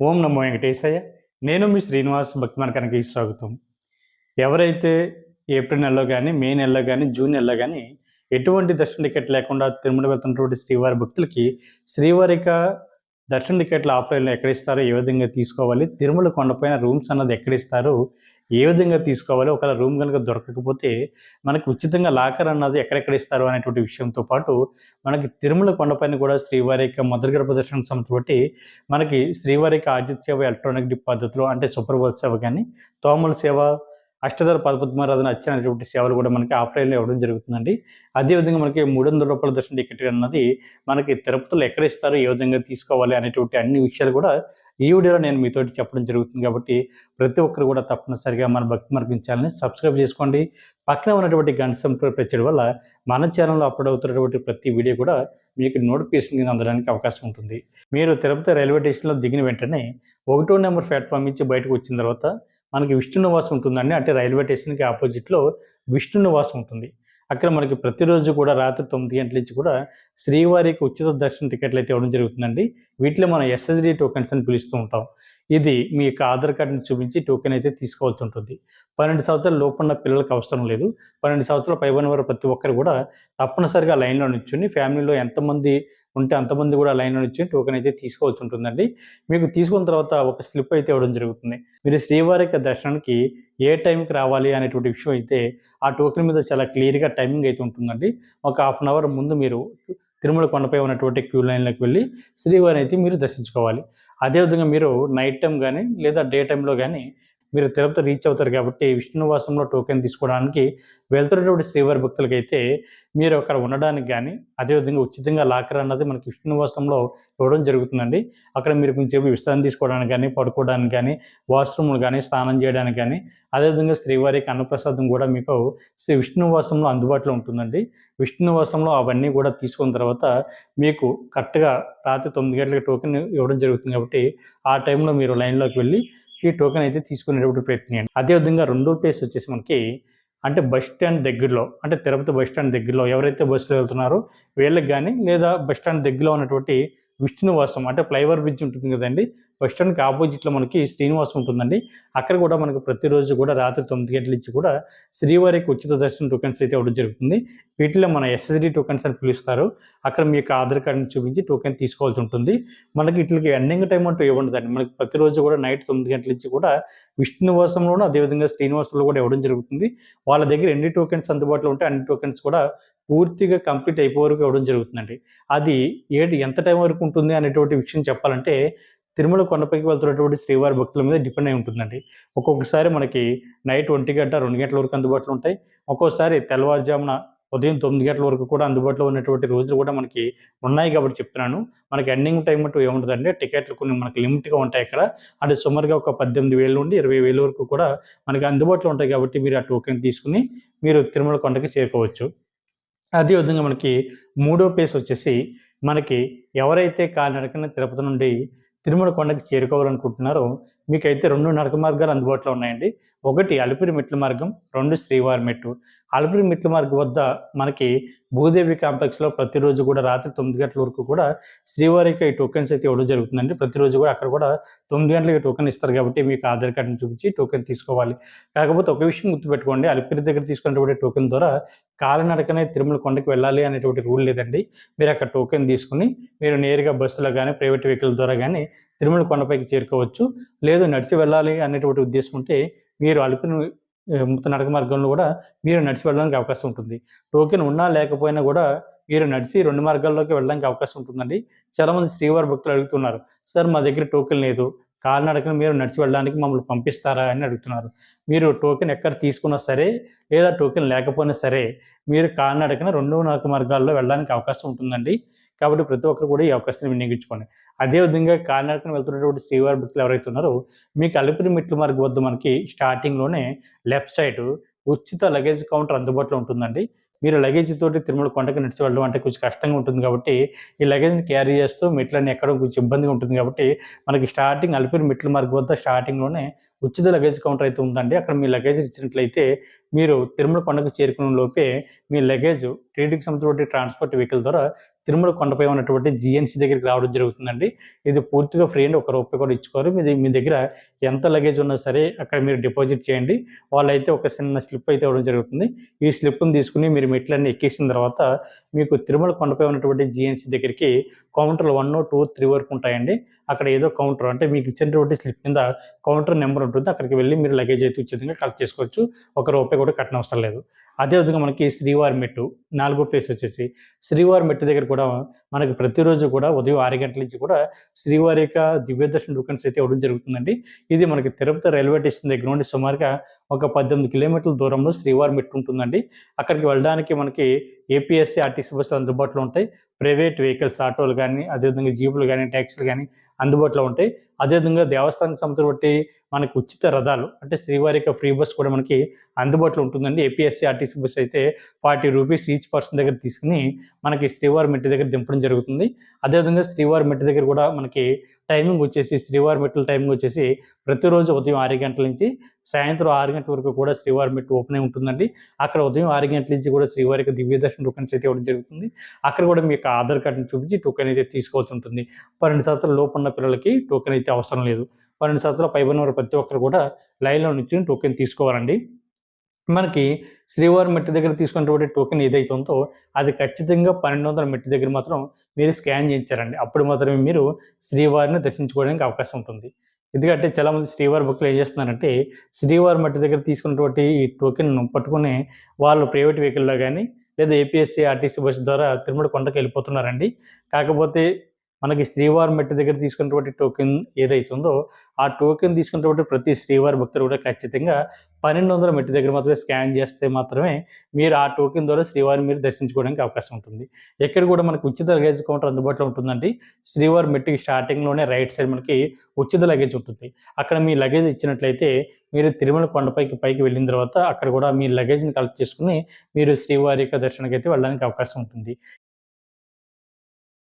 ఓం నమో వెంకటేశయ్య. నేను మీ శ్రీనివాస్ భక్తి మనకానికి స్వాగతం. ఎవరైతే ఏప్రిల్ నెలలో కానీ మే నెలలో కానీ జూన్ నెలలో కానీ ఎటువంటి దర్శన టికెట్ లేకుండా తిరుమల వెళ్తున్నటువంటి శ్రీవారి భక్తులకి శ్రీవారిక దర్శన టికెట్లు ఆఫ్లైన్లో ఎక్కడ ఇస్తారు? ఏ విధంగా తీసుకోవాలి? తిరుమల కొండపైన రూమ్స్ అన్నది ఎక్కడ ఇస్తారు? ఏ విధంగా తీసుకోవాలి? ఒకవేళ రూమ్ కనుక దొరకకపోతే మనకు ఉచితంగా లాకర్ అన్నది ఎక్కడెక్కడ ఇస్తారు? అనేటువంటి విషయంతో పాటు మనకి తిరుమల కొండపైన కూడా శ్రీవారి యొక్క మొదటి గర్భ దర్శన సంస్థ బట్టి మనకి శ్రీవారి యొక్క ఆజిత్ సేవ ఎలక్ట్రానిక్ పద్ధతిలో అంటే సూపర్ సూపర్వల్ సేవ కానీ తోమల సేవ అష్టధర పదపద్మారాధన అచ్చ అనేటువంటి సేవలు కూడా మనకి ఆఫ్లైన్లో ఇవ్వడం జరుగుతుందండి. అదేవిధంగా మనకి మూడు వందల రూపాయల దర్శన టికెట్ అన్నది మనకి తిరుపతిలో ఎక్కడ ఇస్తారో ఏ విధంగా తీసుకోవాలి అనేటువంటి అన్ని విషయాలు కూడా ఈ వీడియోలో నేను మీతోటి చెప్పడం జరుగుతుంది కాబట్టి ప్రతి ఒక్కరు కూడా తప్పనిసరిగా మన భక్తి మార్గించాలని సబ్స్క్రైబ్ చేసుకోండి. పక్కన ఉన్నటువంటి గంట సంపర్క ప్రచడం వల్ల మన ఛానల్లో అప్లోడ్ అవుతున్నటువంటి ప్రతి వీడియో కూడా మీకు నోటిఫికేషన్ కింద అందడానికి అవకాశం ఉంటుంది. మీరు తిరుపతి రైల్వే స్టేషన్లో దిగిన వెంటనే ఒకటో నెంబర్ ప్లాట్ఫామ్ నుంచి బయటకు వచ్చిన తర్వాత మనకి విష్ణునివాసం ఉంటుందండి. అంటే రైల్వే స్టేషన్కి ఆపోజిట్లో విష్ణునివాసం ఉంటుంది. అక్కడ మనకి ప్రతిరోజు కూడా రాత్రి తొమ్మిది గంటల నుంచి కూడా శ్రీవారికి ఉచిత దర్శన టికెట్లు అయితే ఇవ్వడం జరుగుతుందండి. వీటిలో మనం ఎస్ఎస్డి టోకెన్స్ అని పిలుస్తూ ఉంటాం. ఇది మీ యొక్క ఆధార్ కార్డుని చూపించి టోకెన్ అయితే తీసుకోవాల్సి ఉంటుంది. పన్నెండు సంవత్సరాల లోపల పిల్లలకు అవసరం లేదు. పన్నెండు సంవత్సరాల పైబడిన వారు ప్రతి ఒక్కరు కూడా తప్పనిసరిగా లైన్లో నిల్చుని ఫ్యామిలీలో ఎంతమంది ఉంటే అంతమంది కూడా లైన్లో నుంచి టోకెన్ అయితే తీసుకోవాల్సి ఉంటుందండి. మీకు తీసుకున్న తర్వాత ఒక స్లిప్ అయితే ఇవ్వడం జరుగుతుంది. మీరు శ్రీవారి యొక్క దర్శనానికి ఏ టైంకి రావాలి అనేటువంటి విషయం అయితే ఆ టోకెన్ మీద చాలా క్లియర్గా టైమింగ్ అయితే ఉంటుందండి. ఒక హాఫ్ అన్ అవర్ ముందు మీరు తిరుమల కొండపై ఉన్నటువంటి క్యూ లైన్లోకి వెళ్ళి శ్రీవారిని అయితే మీరు దర్శించుకోవాలి. అదేవిధంగా మీరు నైట్ టైం కానీ లేదా డే టైంలో కానీ మీరు తిరుపతి రీచ్ అవుతారు కాబట్టి విష్ణువాసంలో టోకెన్ తీసుకోవడానికి వెళ్తున్నటువంటి శ్రీవారి భక్తులకైతే మీరు అక్కడ ఉండడానికి కానీ అదేవిధంగా ఉచితంగా లాకర్ అన్నది మనకి విష్ణువాసంలో ఇవ్వడం జరుగుతుందండి. అక్కడ మీరు కొంచెం విశ్రాంతి తీసుకోవడానికి కానీ పడుకోవడానికి కానీ వాష్రూమ్లు కానీ స్నానం చేయడానికి కానీ అదేవిధంగా శ్రీవారికి అన్నప్రసాదం కూడా మీకు శ్రీ విష్ణువాసంలో అందుబాటులో ఉంటుందండి. విష్ణువాసంలో అవన్నీ కూడా తీసుకున్న తర్వాత మీకు కరెక్ట్గా రాత్రి తొమ్మిది గంటలకు టోకెన్ ఇవ్వడం జరుగుతుంది కాబట్టి ఆ టైంలో మీరు లైన్లోకి వెళ్ళి ఈ టోకెన్ అయితే తీసుకునేటప్పుడు పెట్టినాయండి. అదేవిధంగా రెండో ప్లేస్ వచ్చేసి మనకి అంటే బస్ స్టాండ్ దగ్గరలో అంటే తిరుపతి బస్ స్టాండ్ దగ్గరలో ఎవరైతే బస్సులో వెళ్తున్నారో వీళ్ళకి కానీ లేదా బస్ స్టాండ్ దగ్గరలో ఉన్నటువంటి విష్ణువాసం అంటే ఫ్లైఓవర్ బ్రిడ్జ్ ఉంటుంది కదండి. బస్ స్టాండ్కి ఆపోజిట్లో మనకి శ్రీనివాసం ఉంటుందండి. అక్కడ కూడా మనకు ప్రతిరోజు కూడా రాత్రి తొమ్మిది గంటల నుంచి కూడా శ్రీవారికి ఉచిత దర్శనం టోకెన్స్ అయితే ఇవ్వడం జరుగుతుంది. వీటిలో మన ఎస్ఎస్డి టోకెన్స్ అని పిలుస్తారు. అక్కడ మీ యొక్క ఆధార్ కార్డుని చూపించి టోకెన్ తీసుకోవాల్సి ఉంటుంది. మనకి వీటికి ఎండింగ్ టైం అంటూ ఇవ్వండి మనకి ప్రతిరోజు కూడా నైట్ తొమ్మిది గంటల నుంచి కూడా విష్ణువాసంలోనూ అదేవిధంగా శ్రీనివాసంలో కూడా ఇవ్వడం జరుగుతుంది. వాళ్ళ దగ్గర ఎన్ని టోకెన్స్ అందుబాటులో ఉంటే అన్ని టోకెన్స్ కూడా పూర్తిగా కంప్లీట్ అయిపో వరకు ఇవ్వడం జరుగుతుందండి. అది ఏడు ఎంత టైం వరకు ఉంటుంది అనేటువంటి విషయం చెప్పాలంటే తిరుమల కొండపైకి వెళ్తున్నటువంటి శ్రీవారి భక్తుల మీద డిపెండ్ అయి ఉంటుందండి. ఒక్కొక్కసారి మనకి నైట్ ఒంటి గంట రెండు గంటల వరకు అందుబాటులో ఉంటాయి. ఒక్కోసారి తెల్లవారుజామున ఉదయం తొమ్మిది గంటల వరకు కూడా అందుబాటులో ఉన్నటువంటి రోజులు కూడా మనకి ఉన్నాయి కాబట్టి చెప్తున్నాను. మనకి ఎండింగ్ టైం అంటూ ఏముంటుందంటే టికెట్లు కొన్ని మనకి లిమిట్గా ఉంటాయి ఇక్కడ అంటే సుమారుగా ఒక పద్దెనిమిది వేల నుండి ఇరవై వేల వరకు కూడా మనకి అందుబాటులో ఉంటాయి కాబట్టి మీరు ఆ టోకెన్ తీసుకుని మీరు తిరుమల కొండకి చేరుకోవచ్చు. అదేవిధంగా మనకి మూడో ప్లేస్ వచ్చేసి మనకి ఎవరైతే కాలినడకన తిరుపతి నుండి తిరుమల కొండకి చేరుకోవాలనుకుంటున్నారో మీకైతే రెండు నడక మార్గాలు అందుబాటులో ఉన్నాయండి. ఒకటి అలిపిరి మెట్ల మార్గం రెండు శ్రీవారి మెట్టు అలిపిరి మెట్ల మార్గం వద్ద మనకి భూదేవి కాంప్లెక్స్లో ప్రతిరోజు కూడా రాత్రి తొమ్మిది గంటల వరకు కూడా శ్రీవారికి టోకెన్స్ అయితే ఇవ్వడం జరుగుతుందండి. ప్రతిరోజు కూడా అక్కడ కూడా తొమ్మిది గంటలకి టోకెన్ ఇస్తారు కాబట్టి మీకు ఆధార్ కార్డుని చూపించి టోకెన్ తీసుకోవాలి. కాకపోతే ఒక విషయం గుర్తుపెట్టుకోండి. అలిపిరి దగ్గర తీసుకున్నటువంటి టోకెన్ ద్వారా కాలినడకనే తిరుమల కొండకి వెళ్ళాలి అనేటువంటి రూల్ లేదండి. మీరు అక్కడ టోకెన్ తీసుకుని మీరు నేరుగా బస్సులో కానీ ప్రైవేట్ వెహికల్ ద్వారా కానీ తిరుమల కొండపైకి చేరుకోవచ్చు. లేదు నడిచి వెళ్ళాలి అనేటువంటి ఉద్దేశం ఉంటే మీరు అలిపిరి ముత్త నడక మార్గంలో కూడా మీరు నడిచి వెళ్ళడానికి అవకాశం ఉంటుంది. టోకెన్ ఉన్నా లేకపోయినా కూడా మీరు నడిచి రెండు మార్గాల్లోకి వెళ్ళడానికి అవకాశం ఉంటుందండి. చాలామంది శ్రీవారి భక్తులు అడుగుతున్నారు సార్ మా దగ్గర టోకెన్ లేదు. కాలినడకను మీరు నడిచి వెళ్ళడానికి మమ్మల్ని పంపిస్తారా? అని అడుగుతున్నారు. మీరు టోకెన్ ఎక్కడ తీసుకున్నా సరే లేదా టోకెన్ లేకపోయినా సరే మీరు కాలినడకన రెండు నడక మార్గాల్లో వెళ్ళడానికి అవకాశం ఉంటుందండి. కాబట్టి ప్రతి ఒక్కరు కూడా ఈ అవకాశాన్ని వినియోగించుకోండి. అదేవిధంగా కాలినడకన వెళ్తున్నటువంటి శ్రీవారి భక్తులు ఎవరైతే ఉన్నారో మీకు అలిపిరి మెట్ల మార్గం వద్ద మనకి స్టార్టింగ్లోనే లెఫ్ట్ సైడ్ ఉచిత లగేజ్ కౌంటర్ అందుబాటులో ఉంటుందండి. మీరు లగేజ్ తోటి తిరుమల కొండకి నడిచి వెళ్ళడం అంటే కొంచెం కష్టంగా ఉంటుంది కాబట్టి ఈ లగేజ్ని క్యారీ చేస్తూ మెట్లన్నీ ఎక్కడం కొంచెం ఇబ్బందిగా ఉంటుంది కాబట్టి మనకి స్టార్టింగ్ అలిపిరి మెట్ల మార్గం వద్ద స్టార్టింగ్లోనే ఉచిత లగేజ్ కౌంటర్ అయితే ఉందండి. అక్కడ మీ లగేజ్ ఇచ్చినట్లయితే మీరు తిరుమల కొండకు చేరుకునే లోపే మీ లగేజ్ టీడీకి సంబంధించిన ట్రాన్స్పోర్ట్ వెహికల్ ద్వారా తిరుమల కొండపై ఉన్నటువంటి జిఎన్సీ దగ్గరికి రావడం జరుగుతుందండి. ఇది పూర్తిగా ఫ్రీ అండి. ఒక రూపాయి కూడా ఇచ్చుకోరు. మీది మీ దగ్గర ఎంత లగేజ్ ఉన్నా సరే అక్కడ మీరు డిపాజిట్ చేయండి. వాళ్ళైతే ఒక చిన్న స్లిప్ అయితే ఇవ్వడం జరుగుతుంది. ఈ స్లిప్ని తీసుకుని మీరు మెట్లన్నీ ఎక్కేసిన తర్వాత మీకు తిరుమల కొండపై ఉన్నటువంటి జిఎన్సీ దగ్గరికి కౌంటర్ వన్ టూ త్రీ వరకు ఉంటాయండి. అక్కడ ఏదో కౌంటర్ అంటే మీకు ఇచ్చినటువంటి స్లిప్ కింద కౌంటర్ నెంబర్ ఉంటుంది. అక్కడికి వెళ్ళి మీరు లగేజ్ అయితే ఉచితంగా కలెక్ట్ చేసుకోవచ్చు. ఒక రూపాయి కూడా కట్టనవసరం లేదు. అదేవిధంగా మనకి శ్రీవారి మెట్టు నాలుగో ప్లేస్ వచ్చేసి శ్రీవారి మెట్టు దగ్గర కూడా మనకి ప్రతిరోజు కూడా ఉదయం ఆరు గంటల నుంచి కూడా శ్రీవారి యొక్క దివ్యదర్శన టోకెన్స్ అయితే ఇవ్వడం జరుగుతుందండి. ఇది మనకి తిరుపతి రైల్వే స్టేషన్ దగ్గర నుండి సుమారుగా ఒక పద్దెనిమిది కిలోమీటర్ల దూరంలో శ్రీవారి మెట్టు ఉంటుందండి. అక్కడికి వెళ్ళడానికి మనకి ఏపీఎస్సీ ఆర్టీసీ బస్సులు అందుబాటులో ఉంటాయి. ప్రైవేట్ వెహికల్స్ ఆటోలు కానీ అదేవిధంగా జీపులు కానీ ట్యాక్సీలు కానీ అందుబాటులో ఉంటాయి. అదేవిధంగా దేవస్థానం సంస్థలు బట్టి మనకు ఉచిత రథాలు అంటే శ్రీవారి యొక్క ఫ్రీ బస్ కూడా మనకి అందుబాటులో ఉంటుందండి. ఏపీఎస్సీ ఆర్టీసీ బస్ అయితే ఫార్టీ రూపీస్ ఈచ్ పర్సన్ దగ్గర తీసుకుని మనకి శ్రీవారి మెట్టి దగ్గర దింపడం జరుగుతుంది. అదేవిధంగా శ్రీవారి మెట్టి దగ్గర కూడా మనకి టైమింగ్ వచ్చేసి శ్రీవారి మెట్ల టైమింగ్ వచ్చేసి ప్రతిరోజు ఉదయం ఆరు గంటల నుంచి సాయంత్రం ఆరు గంటల వరకు కూడా శ్రీవారి మెట్టు ఓపెన్ అయి ఉంటుందండి. అక్కడ ఉదయం ఆరు గంటల నుంచి కూడా శ్రీవారికి దివ్యదర్శన టోకెన్స్ అయితే ఇవ్వడం జరుగుతుంది. అక్కడ కూడా మీ యొక్క ఆధార్ కార్డుని చూపించి టోకెన్ అయితే తీసుకోవాల్సి ఉంటుంది. పన్నెండు సంవత్సరాల లోపు ఉన్న పిల్లలకి టోకెన్ అయితే అవసరం లేదు. పన్నెండు సంవత్సరాల పైబడిన వారు ప్రతి ఒక్కరు కూడా లైన్లో నుంచి టోకెన్ తీసుకోవాలండి. మనకి శ్రీవారి మెట్టి దగ్గర తీసుకున్నటువంటి టోకెన్ ఏదైతే ఉందో అది ఖచ్చితంగా పన్నెండు వందల మెట్టి దగ్గర మాత్రం మీరు స్కాన్ చేయించారండి. అప్పుడు మాత్రమే మీరు శ్రీవారిని దర్శించుకోవడానికి అవకాశం ఉంటుంది. ఎందుకంటే చాలామంది శ్రీవారి భక్తులు ఏం చేస్తున్నారంటే శ్రీవారి మట్టి దగ్గర తీసుకున్నటువంటి ఈ టోకెన్ను పట్టుకుని వాళ్ళు ప్రైవేట్ వెహికల్లో కానీ లేదా ఏపీఎస్సీ ఆర్టీసీ బస్సు ద్వారా తిరుమల కొండకి వెళ్ళిపోతున్నారండి. కాకపోతే మనకి శ్రీవారి మెట్టు దగ్గర తీసుకున్నటువంటి టోకెన్ ఏదైతుందో ఆ టోకెన్ తీసుకున్నటువంటి ప్రతి శ్రీవారి భక్తులు కూడా ఖచ్చితంగా పన్నెండు వందల మెట్టు దగ్గర మాత్రమే స్కాన్ చేస్తే మాత్రమే మీరు ఆ టోకెన్ ద్వారా శ్రీవారిని మీరు దర్శించుకోవడానికి అవకాశం ఉంటుంది. ఎక్కడ కూడా మనకు ఉచిత లగేజ్ కౌంటర్ అందుబాటులో ఉంటుందండి. శ్రీవారి మెట్టుకి స్టార్టింగ్లోనే రైట్ సైడ్ మనకి ఉచిత లగేజ్ ఉంటుంది. అక్కడ మీ లగేజ్ ఇచ్చినట్లయితే మీరు తిరుమల కొండపైకి పైకి వెళ్ళిన తర్వాత అక్కడ కూడా మీ లగేజ్ని కలెక్ట్ చేసుకుని మీరు శ్రీవారి యొక్క దర్శనకైతే అయితే వెళ్ళడానికి అవకాశం ఉంటుంది.